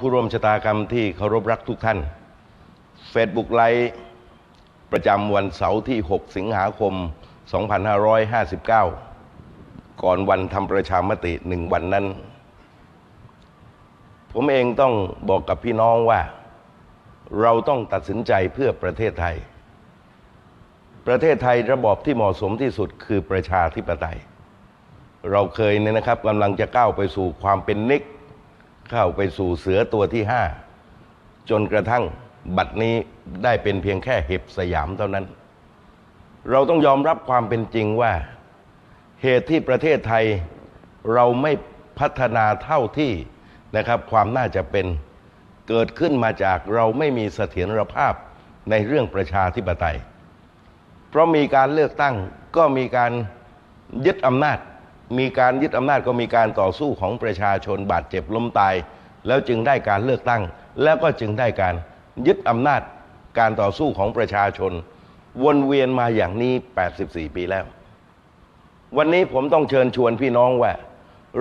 ผู้ร่วมชะตากรรมที่เคารพรักทุกท่าน Facebook ไลฟ์ประจำวันเสาร์ที่ 6 สิงหาคม 2559 ก่อนวันทำประชามติหนึ่งวันนั้น ผมเองต้องบอกกับพี่น้องว่า เราต้องตัดสินใจเพื่อประเทศไทย ประเทศไทยระบอบที่เหมาะสมที่สุดคือประชาธิปไตย เราเคยเนี่ยนะครับกำลังจะก้าวไปสู่ความเป็นนิก เข้าไปสู่เสือตัวที่ห้าจนกระทั่งบัดนี้ได้เป็นเพียงแค่เห็บสยามเท่านั้น เราต้องยอมรับความเป็นจริงว่า เหตุที่ประเทศไทยเราไม่พัฒนาเท่าที่นะครับ ความน่าจะเป็นเกิดขึ้นมาจากเราไม่มีเสถียรภาพในเรื่องประชาธิปไตย เพราะมีการเลือกตั้งก็มีการยึดอำนาจ มีการยึดอำนาจก็มีการต่อสู้ของประชาชนบาดเจ็บล้มตาย แล้วจึงได้การเลือกตั้ง แล้วก็จึงได้การยึดอำนาจการต่อสู้ของประชาชน วนเวียนมาอย่างนี้ 84 ปีแล้ว วันนี้ผมต้องเชิญชวนพี่น้องว่า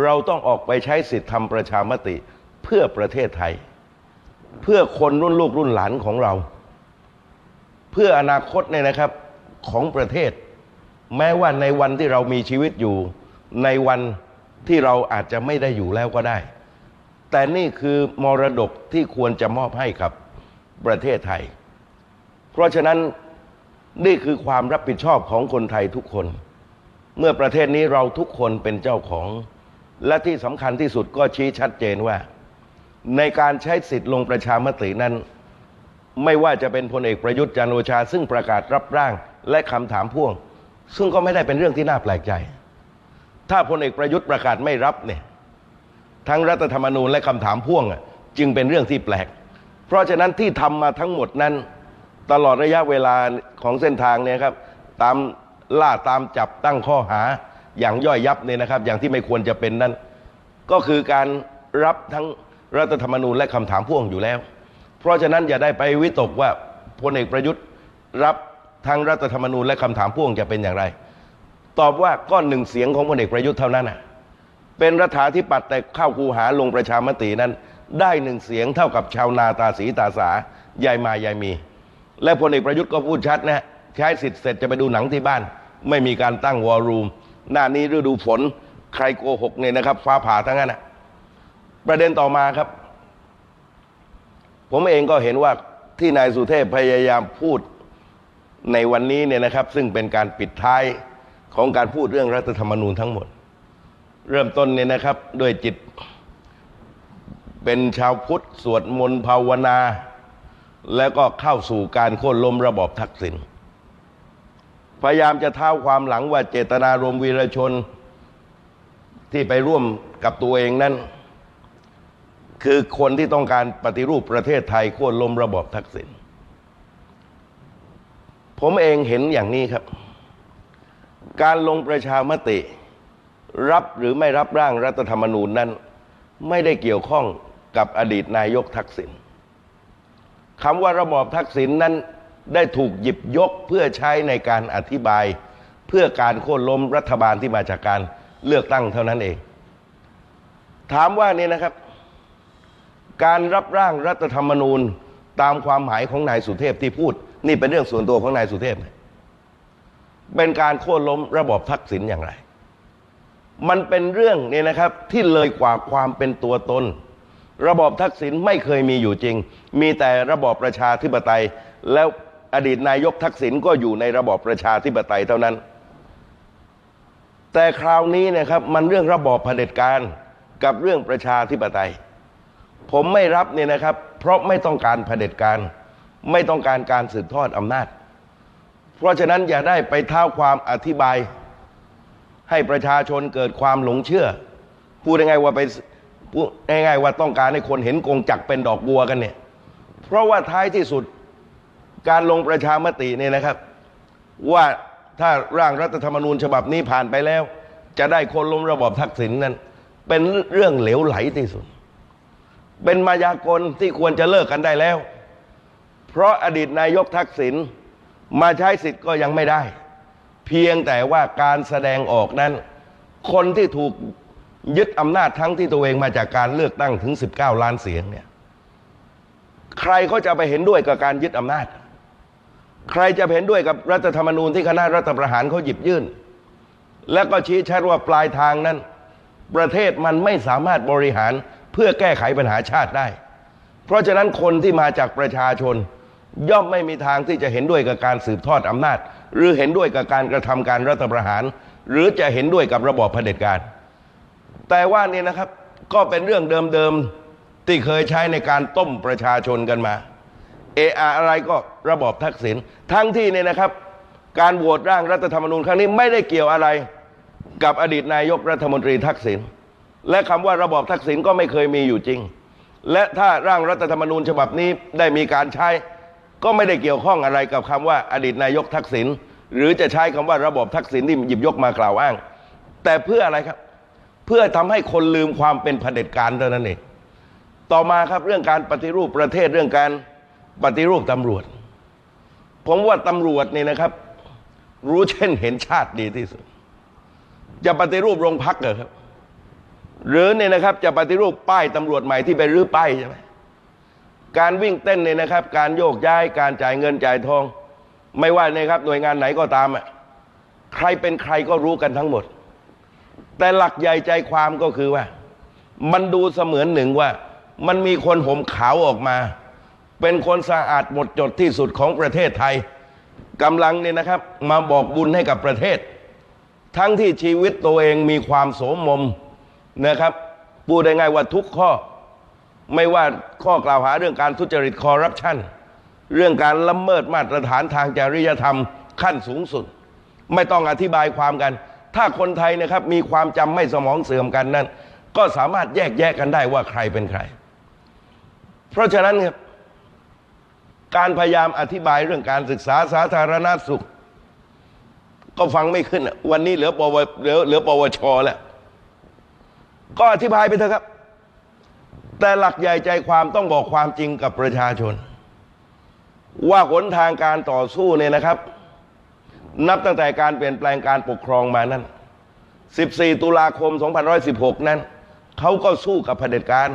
เราต้องออกไปใช้สิทธิทำประชามติเพื่อประเทศไทย เพื่อคนรุ่นลูกรุ่นหลานของเรา เพื่ออนาคตเนี่ยนะครับของประเทศ แม้ว่าในวันที่เรามีชีวิตอยู่ ในวันที่เราอาจจะไม่ได้อยู่แล้วก็ได้ แต่นี่คือมรดกที่ควรจะมอบให้กับประเทศไทย เพราะฉะนั้นนี่คือความรับผิดชอบของคนไทยทุกคน เมื่อประเทศนี้เราทุกคนเป็นเจ้าของ และที่สำคัญที่สุดก็ชี้ชัดเจนว่า ในการใช้สิทธิ์ลงประชามตินั้น ไม่ว่าจะเป็นพลเอกประยุทธ์จันโอชา ซึ่งประกาศรับร่างและคำถามพ่วง ซึ่งก็ไม่ได้เป็นเรื่องที่น่าแปลกใจ ถ้าพลเอกประยุทธ์ประกาศไม่รับเนี่ยทั้งรัฐธรรมนูญและคำถามพ่วงอะจึงเป็นเรื่องที่แปลก เพราะฉะนั้นที่ทำมาทั้งหมดนั้น ตลอดระยะเวลาของเส้นทางเนี่ยครับตามล่าตามจับตั้งข้อหาอย่างย่อยยับเนี่ยนะครับ อย่างที่ไม่ควรจะเป็นนั้น ก็คือการรับทั้งรัฐธรรมนูญและคำถามพ่วงอยู่แล้ว เพราะฉะนั้นอย่าได้ไปวิตกว่าพลเอกประยุทธ์รับทั้งรัฐธรรมนูญและคำถามพ่วงจะเป็นอย่างไร ตอบว่าก็หนึ่งเสียงของพลเอกประยุทธ์เท่านั้นน่ะเป็นรัฐาธิปัตย์แต่เข้าคูหาลงประชามตินั้น ได้หนึ่งเสียงเท่ากับชาวนาตาสีตาสายายมายายมี และพลเอกประยุทธ์ก็พูดชัดนะฮะใช้สิทธิ์เสร็จจะไปดูหนังที่บ้าน ไม่มีการตั้งวอลลุ่มหน้านี้ฤดูฝนใครโกหกเนี่ยนะครับ ฟ้าผ่าทั้งนั้นนะประเด็นต่อมาครับ ผมเองก็เห็นว่าที่นายสุเทพพยายามพูดในวันนี้เนี่ยนะครับ ซึ่งเป็นการปิดท้าย ของการพูดเรื่องรัฐธรรมนูญทั้งหมด เริ่มต้นเนี่ยนะครับด้วยจิต เป็นชาวพุทธสวดมนต์ภาวนา แล้วก็เข้าสู่การโค่นล้มระบอบทักษิณพยายามจะเท้าความหลังว่าเจตนารมวีรชนที่ไปร่วมกับตัวเองนั้น คือคนที่ต้องการปฏิรูปประเทศไทยโค่นล้มระบอบทักษิณผมเองเห็นอย่างนี้ครับ การลงประชามติ รับหรือไม่รับร่างรัฐธรรมนูญนั้น ไม่ได้เกี่ยวข้องกับอดีตนายกทักษิณคำว่าระบอบทักษิณนั้นได้ถูกหยิบยกเพื่อใช้ในการอธิบาย เพื่อการโค่นล้มรัฐบาลที่มาจากการเลือกตั้งเท่านั้นเอง ถามว่านี่นะครับ การรับร่างรัฐธรรมนูญตามความหมายของนายสุเทพที่พูด นี่เป็นเรื่องส่วนตัวของนายสุเทพนะ เป็นการโค่นล้มระบอบทักษิณอย่างไร มันเป็นเรื่องเนี่ยนะครับที่เลยกว่าความเป็นตัวตน ระบอบทักษิณไม่เคยมีอยู่จริง มีแต่ระบอบประชาธิปไตย แล้วอดีตนายกทักษิณก็อยู่ในระบอบประชาธิปไตยเท่านั้น แต่คราวนี้นะครับมันเรื่องระบอบเผด็จการกับเรื่องประชาธิปไตย ผมไม่รับเนี่ยนะครับ เพราะไม่ต้องการเผด็จการ ไม่ต้องการการสืบทอดอำนาจ เพราะฉะนั้นอย่าได้ไปเท้าความอธิบาย ให้ประชาชนเกิดความหลงเชื่อ พูดง่ายๆว่าไปพูดง่ายๆว่าต้องการให้คนเห็นกงจักเป็นดอกบัวกันเนี่ย เพราะว่าท้ายที่สุดการลงประชามติเนี่ยนะครับ ว่าถ้าร่างรัฐธรรมนูญฉบับนี้ผ่านไปแล้ว จะได้คนล้มระบอบทักษิณนั้น เป็นเรื่องเหลวไหลที่สุด เป็นมายากลที่ควรจะเลิกกันได้แล้ว เพราะอดีตนายกทักษิณ มาใช้สิทธิ์ก็ยังไม่ได้ เพียงแต่ว่าการแสดงออกนั้น คนที่ถูกยึดอำนาจทั้งที่ตัวเองมาจากการเลือกตั้งถึง 19 ล้านเสียงเนี่ยใครเขาจะไปเห็นด้วยกับการยึดอำนาจ ใครจะเห็นด้วยกับรัฐธรรมนูญที่คณะรัฐประหารเขาหยิบยื่น แล้วก็ชี้ชัดว่าปลายทางนั้น ประเทศมันไม่สามารถบริหารเพื่อแก้ไขปัญหาชาติได้ เพราะฉะนั้นคนที่มาจากประชาชน ย่อมไม่มีทางที่จะเห็นด้วยกับการสืบทอดอำนาจ หรือเห็นด้วยกับการกระทำการรัฐประหาร หรือจะเห็นด้วยกับระบอบเผด็จการ แต่ว่านี่นะครับก็เป็นเรื่องเดิมๆที่เคยใช้ในการต้มประชาชนกันมาเออาอะไรก็ระบอบทักษิณทั้งที่เนี่ยนะครับ การโหวตร่างรัฐธรรมนูญครั้งนี้ไม่ได้เกี่ยวอะไรกับอดีตนายกรัฐมนตรีทักษิณและคำว่าระบอบทักษิณก็ไม่เคยมีอยู่จริง และถ้าร่างรัฐธรรมนูญฉบับนี้ได้มีการใช้ ก็ไม่ได้เกี่ยวข้องอะไรกับคำว่าอดีตนายกทักษิณหรือจะใช้คำว่าระบอบทักษิณที่หยิบยกมากล่าวอ้าง แต่เพื่ออะไรครับ เพื่อทำให้คนลืมความเป็นเผด็จการเท่านั้นเองต่อมาครับเรื่องการปฏิรูปประเทศเรื่องการปฏิรูปตำรวจ ผมว่าตำรวจนี่นะครับ รู้เช่นเห็นชาติดีที่สุด จะปฏิรูปโรงพักเหรอครับ หรือเนี่ยนะครับจะปฏิรูปป้ายตำรวจใหม่ที่ไปรื้อป้ายใช่ไหม การวิ่งเต้นเนี่ยนะครับ การโยกย้ายการจ่ายเงินจ่ายทอง ไม่ว่านี่ยครับหน่วยงานไหนก็ตามอะใครเป็นใครก็รู้กันทั้งหมด แต่หลักใหญ่ใจความก็คือว่า มันดูเสมือนหนึ่งว่า มันมีคนห่มขาวออกมา เป็นคนสะอาดหมดจดที่สุดของประเทศไทยกำลังเนี่ยนะครับ มาบอกบุญให้กับประเทศ ทั้งที่ชีวิตตัวเองมีความโสมมนะครับพูดได้ไงายว่าทุกข้อ ไม่ว่าข้อกล่าวหาเรื่องการทุจริตคอร์รัปชันเรื่องการละเมิดมาตรฐานทางจริยธรรมขั้นสูงสุด ไม่ต้องอธิบายความกัน ถ้าคนไทยนะครับมีความจำไม่สมองเสื่อมกันนั้น ก็สามารถแยกแยะกันได้ว่าใครเป็นใคร เพราะฉะนั้นครับการพยายามอธิบายเรื่องการศึกษาสาธารณสุข ก็ฟังไม่ขึ้น วันนี้เหลือปวเหลือเหลือปวชแล้ว ก็อธิบายไปเถอะครับ แต่หลักใหญ่ใจความต้องบอกความจริงกับประชาชน ว่าหนทางการต่อสู้เนี่ยนะครับ นับตั้งแต่การเปลี่ยนแปลงการปกครองมานั้น 14 ตุลาคม 2516 นั้น เขาก็สู้กับเผด็จการ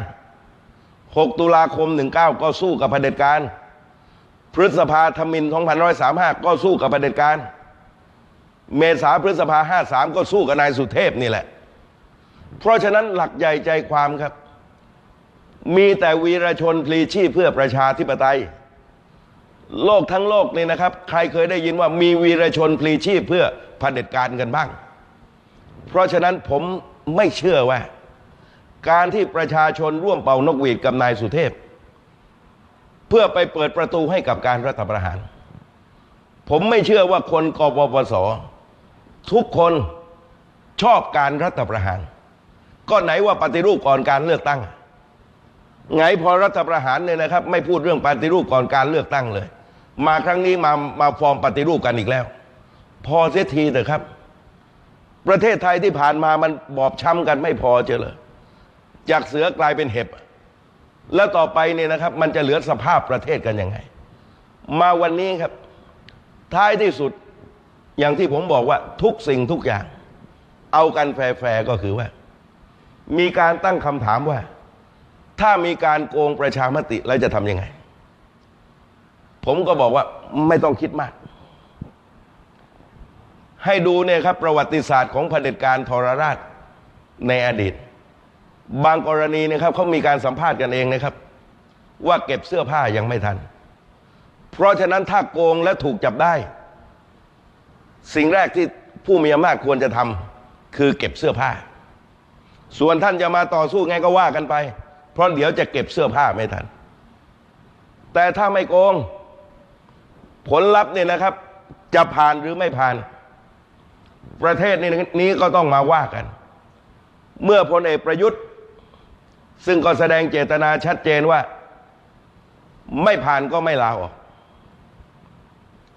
6 ตุลาคม 19 ก็สู้กับเผด็จการ พฤษภาธมิน 2535 ก็สู้กับเผด็จการ เมษาพฤษภา 53 ก็สู้กับนายสุเทพนี่แหละ เพราะฉะนั้นหลักใหญ่ใจความครับ มีแต่วีรชนพลีชีพเพื่อประชาธิปไตย โลกทั้งโลกนี่นะครับ ใครเคยได้ยินว่ามีวีรชนพลีชีพเพื่อเผด็จการกันบ้าง เพราะฉะนั้นผมไม่เชื่อว่า การที่ประชาชนร่วมเป่านกหวีดกับนายสุเทพ เพื่อไปเปิดประตูให้กับการรัฐประหาร ผมไม่เชื่อว่าคนกปปสทุกคนชอบการรัฐประหาร ก็ไหนว่าปฏิรูปก่อนการเลือกตั้ง ไงพอรัฐประหารเนี่ยนะครับ ไม่พูดเรื่องปฏิรูปก่อนการเลือกตั้งเลย มาครั้งนี้มามาฟอร์มปฏิรูปกันอีกแล้ว พอเสียทีเถอะครับ ประเทศไทยที่ผ่านมามันบอบช้ำกันไม่พอเจอเลยจากเสือกลายเป็นเห็บ แล้วต่อไปเนี่ยนะครับ มันจะเหลือสภาพประเทศกันยังไง มาวันนี้ครับ ท้ายที่สุดอย่างที่ผมบอกว่าทุกสิ่งทุกอย่าง เอากันแฟร์ๆก็คือว่า มีการตั้งคำถามว่า ถ้ามีการโกงประชามติแล้วจะทำยังไง ผมก็บอกว่าไม่ต้องคิดมาก ให้ดูเนี่ยครับประวัติศาสตร์ของเผด็จการทรราชในอดีต บางกรณีนะครับเขามีการสัมภาษณ์กันเองนะครับ ว่าเก็บเสื้อผ้ายังไม่ทัน เพราะฉะนั้นถ้าโกงและถูกจับได้ สิ่งแรกที่ผู้มีอำนาจควรจะทำคือเก็บเสื้อผ้า ส่วนท่านจะมาต่อสู้ไงก็ว่ากันไป เพราะเดี๋ยวจะเก็บเสื้อผ้าไม่ทัน แต่ถ้าไม่โกง ผลลัพธ์เนี่ยนะครับ จะผ่านหรือไม่ผ่าน ประเทศนี้นี้ก็ต้องมาว่ากัน เมื่อพลเอกประยุทธ์ ซึ่งก็แสดงเจตนาชัดเจนว่า ไม่ผ่านก็ไม่ลาออก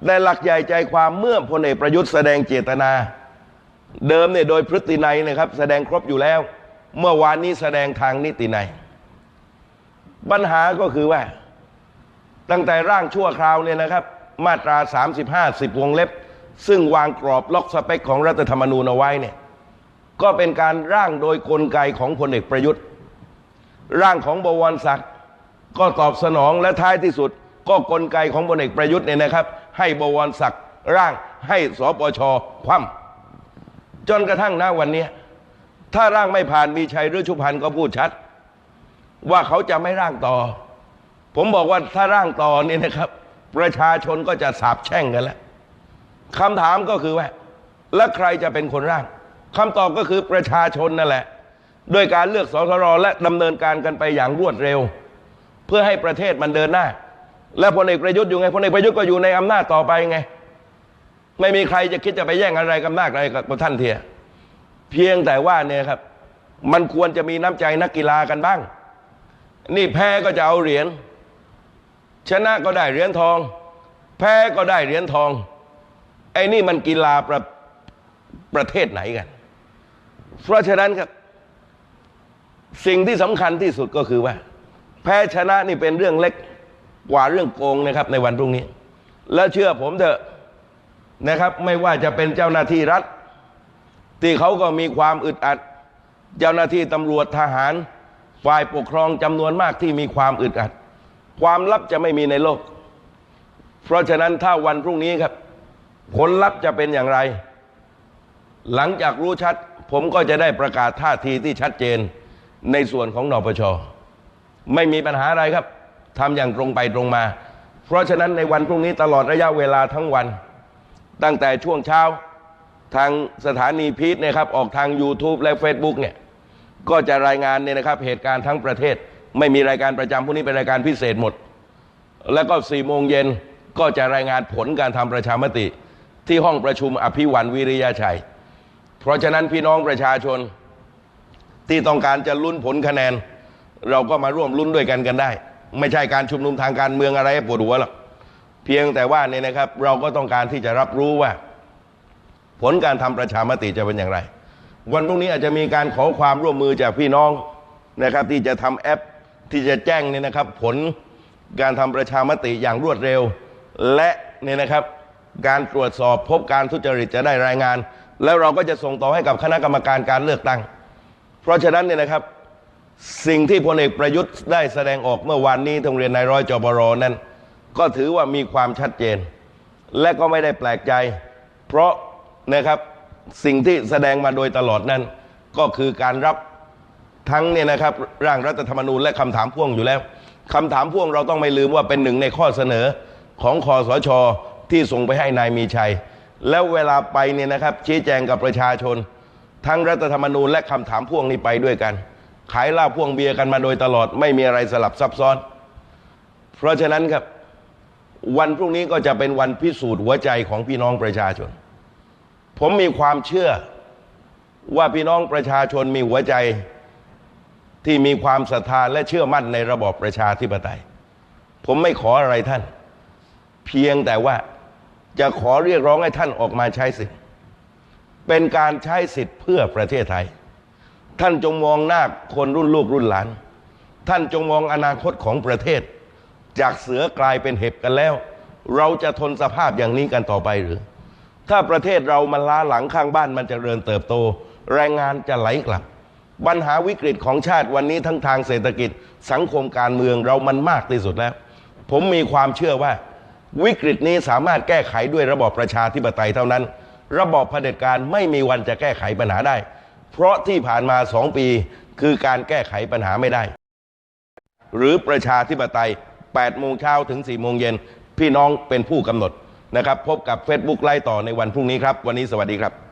แต่หลักใหญ่ใจความเมื่อพลเอกประยุทธ์แสดงเจตนา เดิมเนี่ยโดยพฤตินัยนะครับ แสดงครบอยู่แล้ว เมื่อวานนี้แสดงทางนิตินัย ปัญหาก็คือว่า ตั้งแต่ร่างชั่วคราวเนี่ยนะครับ มาตรา 35 10 วงเล็บ ซึ่งวางกรอบล็อกสเปคของรัฐธรรมนูญเอาไว้เนี่ยก็เป็นการร่างโดยกลไกของพลเอกประยุทธ์ ร่างของบวรศักดิ์ก็ตอบสนองและท้ายที่สุด ก็กลไกของพลเอกประยุทธ์เนี่ยนะครับ ให้บวรศักดิ์ร่างให้สปชคว่ำจนกระทั่งณวันนี้ถ้าร่างไม่ผ่านมีชัยฤชุพันธ์ก็พูดชัด ว่าเขาจะไม่ร่างต่อ ผมบอกว่าถ้าร่างต่อเนี่ยนะครับ ประชาชนก็จะสาบแช่งกันแล้วคำถามก็คือว่า แล้วใครจะเป็นคนร่างคำตอบก็คือประชาชนนั่นแหละโดยการเลือกสสรและดำเนินการกันไปอย่างรวดเร็ว เพื่อให้ประเทศมันเดินหน้า และพลเอกประยุทธ์อยู่ไงพลเอกประยุทธ์ก็อยู่ในอำนาจต่อไปไง ไม่มีใครจะคิดจะไปแย่งอะไรกับนาจอะไรกับท่านเทีย เพียงแต่ว่าเนี่ยครับ มันควรจะมีน้ำใจนักกีฬากันบ้าง นี่แพ้ก็จะเอาเหรียญชนะก็ได้เหรียญทอง แพ้ก็ได้เหรียญทอง ไอ้นี่มันกีฬาประประเทศไหนกัน เพราะฉะนั้นครับ สิ่งที่สำคัญที่สุดก็คือว่า แพ้ชนะนี่เป็นเรื่องเล็กกว่าเรื่องโกงนะครับ ในวันพรุ่งนี้ และเชื่อผมเถอะนะครับ ไม่ว่าจะเป็นเจ้าหน้าที่รัฐ ที่เขาก็มีความอึดอัด เจ้าหน้าที่ตำรวจทหาร ฝ่ายปกครองจำนวนมากที่มีความอึดอัด ความลับจะไม่มีในโลก เพราะฉะนั้นถ้าวันพรุ่งนี้ครับ ผลลัพธ์จะเป็นอย่างไร หลังจากรู้ชัด ผมก็จะได้ประกาศท่าทีที่ชัดเจนในส่วนของนปช ไม่มีปัญหาอะไรครับทำอย่างตรงไปตรงมา เพราะฉะนั้นในวันพรุ่งนี้ตลอดระยะเวลาทั้งวัน ตั้งแต่ช่วงเช้าทางสถานีพีทเนะครับออกทาง YouTube และ Facebook เนี่ย ก็จะรายงานเนี่ยนะครับเหตุการณ์ทั้งประเทศ ไม่มีรายการประจำพวกนี้เป็นรายการพิเศษหมด แล้วก็4โมงเย็นก็จะรายงานผลการทำประชามติ ที่ห้องประชุมอภิวันวิริยะชัย เพราะฉะนั้นพี่น้องประชาชนที่ต้องการจะลุ้นผลคะแนน เราก็มาร่วมลุ้นด้วยกันกันได้ ไม่ใช่การชุมนุมทางการเมืองอะไรปวดหัวหรอกเพียงแต่ว่าเนี่ยนะครับ เราก็ต้องการที่จะรับรู้ว่า ผลการทำประชามติจะเป็นอย่างไร วันพรุ่งนี้อาจจะมีการขอความร่วมมือจากพี่น้องนะครับ ที่จะทำแอปที่จะแจ้งเนี่ยนะครับ ผลการทำประชามติอย่างรวดเร็ว และเนี่ยนะครับ การตรวจสอบพบการทุจริตจะได้รายงาน แล้วเราก็จะส่งต่อให้กับคณะกรรมการการเลือกตั้ง เพราะฉะนั้นเนี่ยนะครับสิ่งที่พลเอกประยุทธ์ได้แสดงออกเมื่อวานนี้ทรงเรียนนายร้อยจบรนั้น ก็ถือว่ามีความชัดเจน และก็ไม่ได้แปลกใจ เพราะนะครับ สิ่งที่แสดงมาโดยตลอดนั้น ก็คือการรับทั้งเนี่ยนะครับร่างรัฐธรรมนูญและคำถามพ่วงอยู่แล้วคำถามพ่วงเราต้องไม่ลืมว่าเป็นหนึ่งในข้อเสนอของคอสชที่ส่งไปให้นายมีชัย แล้วเวลาไปเนี่ยนะครับ ชี้แจงกับประชาชน ทั้งรัฐธรรมนูญและคำถามพ่วงนี้ไปด้วยกัน ขายเหล้าพ่วงเบียร์กันมาโดยตลอดไม่มีอะไรสลับซับซ้อน เพราะฉะนั้นครับ วันพรุ่งนี้ก็จะเป็นวันพิสูจน์หัวใจของพี่น้องประชาชน ผมมีความเชื่อว่าพี่น้องประชาชนมีหัวใจที่มีความศรัทธาและเชื่อมั่นในระบอบประชาธิปไตย ผมไม่ขออะไรท่าน เพียงแต่ว่าจะขอเรียกร้องให้ท่านออกมาใช้สิทธิ์ เป็นการใช้สิทธิ์เพื่อประเทศไทย ท่านจงมองหน้าคนรุ่นลูกรุ่นหลาน ท่านจงมองอนาคตของประเทศ จากเสือกลายเป็นเห็บกันแล้ว เราจะทนสภาพอย่างนี้กันต่อไปหรือ ถ้าประเทศเรามันล้าหลังข้างบ้านมันจเจริญเติบโต แรงงานจะไหลกลับ ปัญหาวิกฤตของชาติวันนี้ทั้งทางเศรษฐกิจ สังคมการเมืองเรามันมากที่สุดแล้ว ผมมีความเชื่อว่า วิกฤตนี้สามารถแก้ไขด้วยระบอบประชาธิปไตยเท่านั้น ระบอบเผด็จการไม่มีวันจะแก้ไขปัญหาได้ เพราะที่ผ่านมาสองปีคือการแก้ไขปัญหาไม่ได้ หรือประชาธิปไตย8โมงเช้าถึง4โมงเย็นพี่น้องเป็นผู้กำหนด นะครับพบกับ Facebook ไล่ต่อในวันพรุ่งนี้ครับ วันนี้สวัสดีครับ